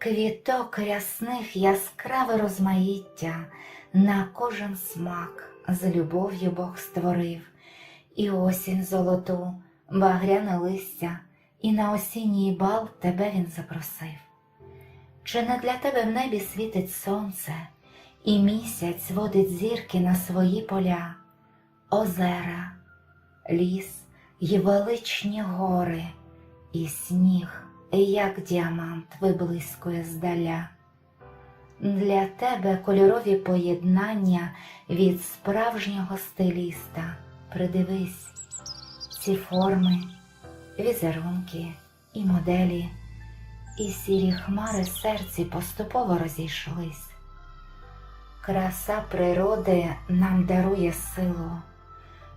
Квіток рясних яскраве розмаїття, на кожен смак з любов'ю Бог створив, і осінь золоту, багряне листя, і на осінній бал тебе він запросив. Чи не для тебе в небі світить сонце, і місяць водить зірки на свої поля, озера, ліс й величні гори, і сніг, як діамант, виблискує здаля. Для тебе кольорові поєднання від справжнього стиліста. Придивись, ці форми, візерунки і моделі, і сірі хмари серці поступово розійшлись. Краса природи нам дарує силу,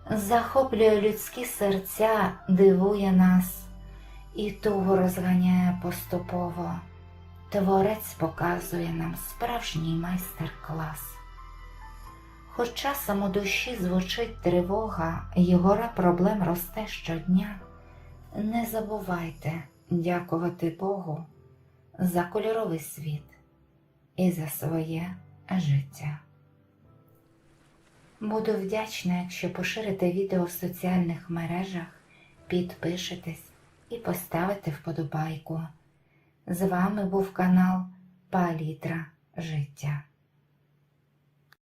захоплює людські серця, дивує нас і тугу розганяє поступово. Творець показує нам справжній майстер-клас. Хоч часом у душі звучить тривога, і гора проблем росте щодня, не забувайте дякувати Богу за кольоровий світ і за своє життя. Буду вдячна, якщо поширите відео в соціальних мережах, підпишетесь і поставити вподобайку. З вами був канал Палітра Життя.